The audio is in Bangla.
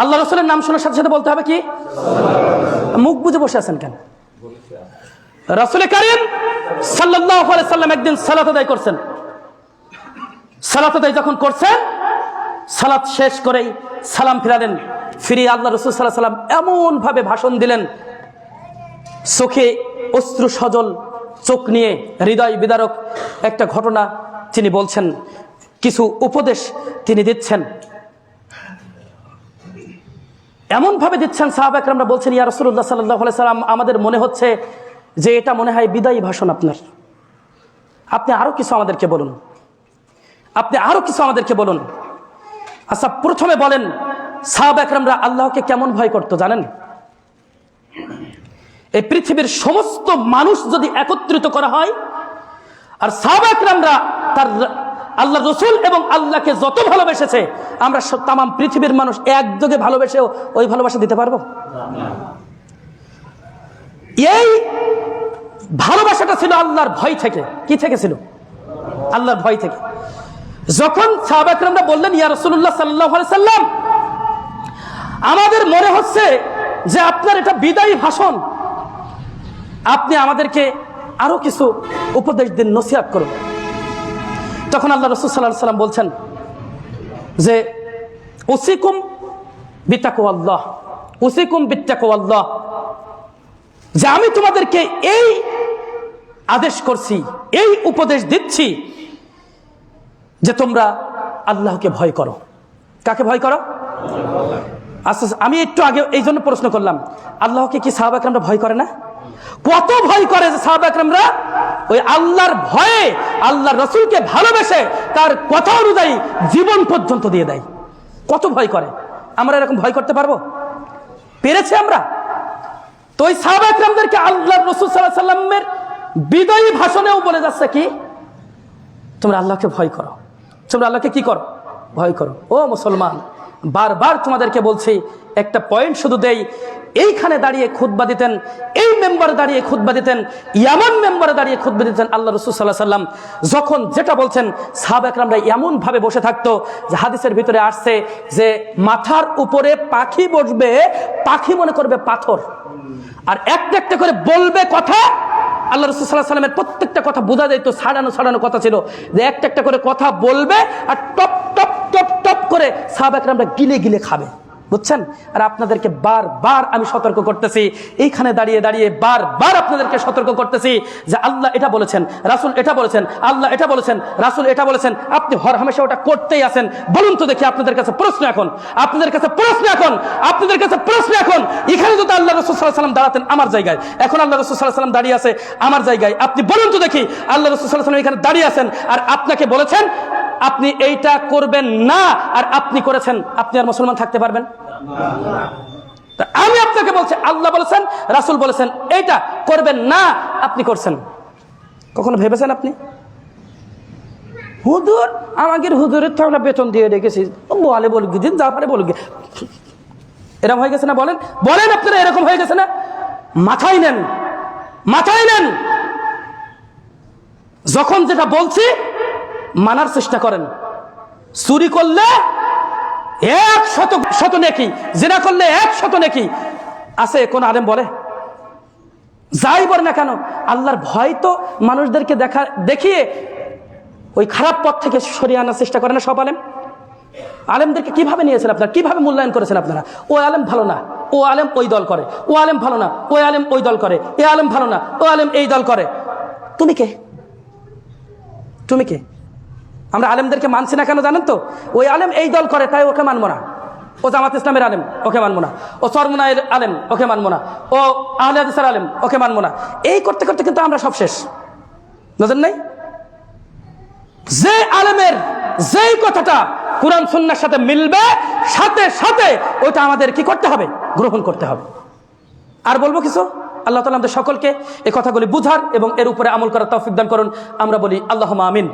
আল্লাহ রসুলের নাম শোনার সাথে সাথে বলতে হবে কি? মুখ বুঝে বসে আছেন কেন? রসুল করিম সাল্লাহ সাল্লাম একদিন সালাত আদায় করছেন। সালাত আদায় যখন করছেন, সালাত শেষ করেই সালাম ফিরালেন, ফিরিয়ে আল্লাহ রসুল সাল্লাহ সাল্লাম এমনভাবে ভাষণ দিলেন। চোখে অশ্রু সজল, চোখ নিয়ে হৃদয় বিদারক একটা ঘটনা তিনি বলছেন, কিছু উপদেশ তিনি দিচ্ছেন। এমনভাবে দিচ্ছেন সাহাব একরামরা বলছেন, ইয়া রসুল্লাহ সাল্লাহ সাল্লাম, আমাদের মনে হচ্ছে যে এটা মনে হয় বিদায়ী ভাষণ আপনার। আপনি আরও কিছু আমাদেরকে বলুন। আপনি আরও কিছু আমাদেরকে বলুন। আচ্ছা প্রথমে বলেন, সাহাব একরামরা আল্লাহকে কেমন ভয় করতো জানেন? এই পৃথিবীর সমস্ত মানুষ যদি একত্রিত করা হয়, আর সাহাব একরামরা তার আল্লাহ রসুল এবং আল্লাহকে যত ভালোবেসেছে, আমরা তাম পৃথিবীর মানুষ একযোগে ভালোবেসেও ওই ভালোবাসা দিতে পারব? এই ভালোবাসাটা ছিল আল্লাহর ভয় থেকে। কি থেকে ছিল? আল্লাহর ভয় থেকে। যখন সাহাবাকরামরা বললেন, ইয়া রসুল্লাহ সাল্লাহ সাল্লাম, আমাদের মনে হচ্ছে যে আপনার এটা বিদায়ী ভাষণ। আপনি আমাদেরকে আরও কিছু উপদেশ দিন, নসিহাত করুন। তখন আল্লাহ রসুল সাল্লাহ সাল্লাম বলছেন যে ওসিকুম বিতাকু আল্লাহ ওসিকুম বিত্তাকু আল্লাহ যে আমি তোমাদেরকে এই আদেশ করছি, এই উপদেশ দিচ্ছি যে তোমরা আল্লাহকে ভয় করো। কাকে ভয় করো? আচ্ছা আমি একটু আগে এই জন্য প্রশ্ন করলাম, আল্লাহকে কি সাহাব একরামরা ভয় করে না? কত ভয় করে যে সাহাব একরামরা ওই আল্লাহর ভয়ে আল্লাহর রসুলকে ভালোবেসে তার কথা অনুযায়ী জীবন পর্যন্ত দিয়ে দেয়। কত ভয় করে। আমরা এরকম ভয় করতে পারব? পেরেছি আমরা? তো ওই সাহাব একরামদেরকে আল্লাহ রসুল সাল্লাহ সাল্লামের বিদায়ী ভাষণেও বলে যাচ্ছে কি, তোমরা আল্লাহকে ভয় করো। তোমরা আল্লাহকে কি করো? ভয় করো। ও মুসলমান, বারবার তোমাদেরকে বলছি, একটা পয়েন্ট শুধু দেই। এইখানে দাঁড়িয়ে খুদ্া দিতেন, এই মেম্বারে দাঁড়িয়ে খুদ্া দিতেন, এমন মেম্বারে দাঁড়িয়ে খুদ্া দিতেন আল্লাহ রসুল সাল্লাহ সাল্লাম যখন যেটা বলছেন সাহাব একরামরা এমনভাবে বসে থাকতো যে হাদিসের ভিতরে আসছে যে মাথার উপরে পাখি বসবে, পাখি মনে করবে পাথর। আর একটা একটা করে বলবে কথা, আল্লাহ রসুল সাল্লাহ সাল্লামের প্রত্যেকটা কথা বোঝা যাইতো, ছাড়ানো ছাড়ানো কথা ছিল। যে একটা একটা করে কথা বলবে আর টপ টপ টপ টপ করে সাহাব একরামরা গিলে গিলে খাবে। বুঝছেন? আর আপনাদেরকে বারবার আমি সতর্ক করতেছি। এইখানে দাঁড়িয়ে দাঁড়িয়ে বারবার আপনাদেরকে সতর্ক করতেছি যে আল্লাহ এটা বলেছেন, রাসুল এটা বলেছেন, আল্লাহ এটা বলেছেন, রাসুল এটা বলেছেন। আপনি হর হামেশা ওটা করতেই আছেন। বলুন তো দেখি আপনাদের কাছে প্রশ্ন এখন। আপনাদের কাছে প্রশ্ন এখন। আপনাদের কাছে প্রশ্ন এখন। এখানে যদি আল্লাহ রসুল সাল্লাহ সাল্লাম দাঁড়াতেন আমার জায়গায়, এখন আল্লাহ রসুল সাল্লাহ সাল্লাম দাঁড়িয়ে আছে আমার জায়গায়। আপনি বলুন তো দেখি, আল্লাহ রসুল সাল্লাহ সাল্লাম এখানে দাঁড়িয়ে আছেন আর আপনাকে বলেছেন আপনি এইটা করবেন না, আর আপনি করেছেন, আপনি আর মুসলমান থাকতে পারবেন? আমি আপনাকে বলছি, আল্লাহ বলেছেন, রাসুল বলেছেন, এইটা করবেন না, আপনি করছেন। কখনো ভেবেছেন আপনি? হুদুর আমাদের হুদুরের তো আমরা বেতন দিয়ে রেখেছি। বলে, বলুক দিন যা পারে বলুক। এরকম হয়ে গেছে না বলেন? বলেন আপনারা, এরকম হয়ে গেছে না? মাথায় নেন মাথায় নেন। যখন যেটা বলছি মানার চেষ্টা করেন। চুরি করলে এক শত শত নেকি, জেনা করলে এক শত নেকি। আছে, কোন আলেম বলে? যাই বলে না কেন, আল্লাহর ভয় তো মানুষদেরকে দেখা, দেখিয়ে ওই খারাপ পথ থেকে সরিয়ে আনার চেষ্টা করে না সব আলেম? আলেমদেরকে কীভাবে নিয়েছেন আপনারা? কীভাবে মূল্যায়ন করেছেন আপনারা? ও আলেম ভালো না, ও আলেম ওই দল করে। ও আলেম ভালো না ওই আলেম ওই দল করে। এ আলেম ভালো না, ও আলেম এই দল করে। তুমি কে? তুমি কে? আমরা আলেমদেরকে মানছি না কেন জানেন তো? ওই আলেম এই দল করে, তাই ওকে মানবো না। ও জামাত ইসলামের আলেম, ওকে মানবো না। ও সরমুনায়ের আলেম, ওকে মানবো না। ও আহলে হাদিসের আলেম, ওকে মানবো না। এই করতে করতে কিন্তু আমরা সব শেষ। বুঝেন নাই? যে আলেমের যেই কথাটা কোরআন সুন্নার সাথে মিলবে, সাথে সাথে ওইটা আমাদের কি করতে হবে? গ্রহণ করতে হবে। আর বলব কিছু? আল্লাহ তালা আমাদের সকলকে এই কথাগুলি বুঝার এবং এর উপরে আমল করার তৌফিক দান করুন। আমরা বলি আল্লাহ আমিন।